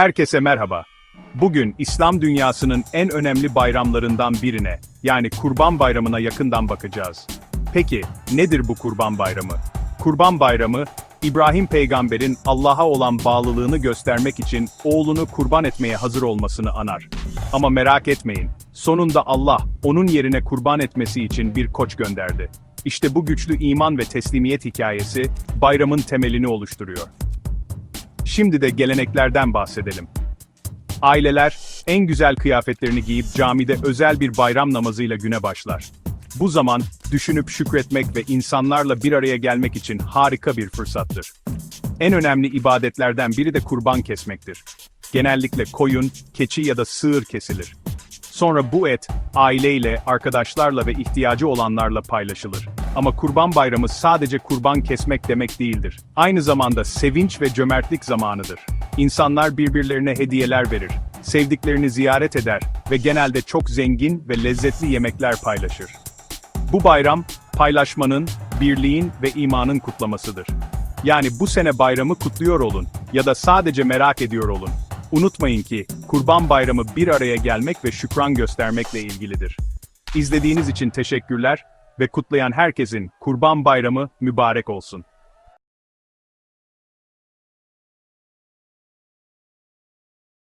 Herkese merhaba. Bugün İslam dünyasının en önemli bayramlarından birine, yani Kurban Bayramı'na yakından bakacağız. Peki, nedir bu Kurban Bayramı? Kurban Bayramı, İbrahim peygamberin Allah'a olan bağlılığını göstermek için oğlunu kurban etmeye hazır olmasını anar. Ama merak etmeyin, sonunda Allah, onun yerine kurban etmesi için bir koç gönderdi. İşte bu güçlü iman ve teslimiyet hikayesi, bayramın temelini oluşturuyor. Şimdi de geleneklerden bahsedelim. Aileler, en güzel kıyafetlerini giyip camide özel bir bayram namazıyla güne başlar. Bu zaman, düşünüp şükretmek ve insanlarla bir araya gelmek için harika bir fırsattır. En önemli ibadetlerden biri de kurban kesmektir. Genellikle koyun, keçi ya da sığır kesilir. Sonra bu et, aileyle, arkadaşlarla ve ihtiyacı olanlarla paylaşılır. Ama kurban bayramı sadece kurban kesmek demek değildir. Aynı zamanda sevinç ve cömertlik zamanıdır. İnsanlar birbirlerine hediyeler verir, sevdiklerini ziyaret eder ve genelde çok zengin ve lezzetli yemekler paylaşır. Bu bayram, paylaşmanın, birliğin ve imanın kutlamasıdır. Yani bu sene bayramı kutluyor olun ya da sadece merak ediyor olun. Unutmayın ki, Kurban Bayramı bir araya gelmek ve şükran göstermekle ilgilidir. İzlediğiniz için teşekkürler ve kutlayan herkesin Kurban Bayramı mübarek olsun.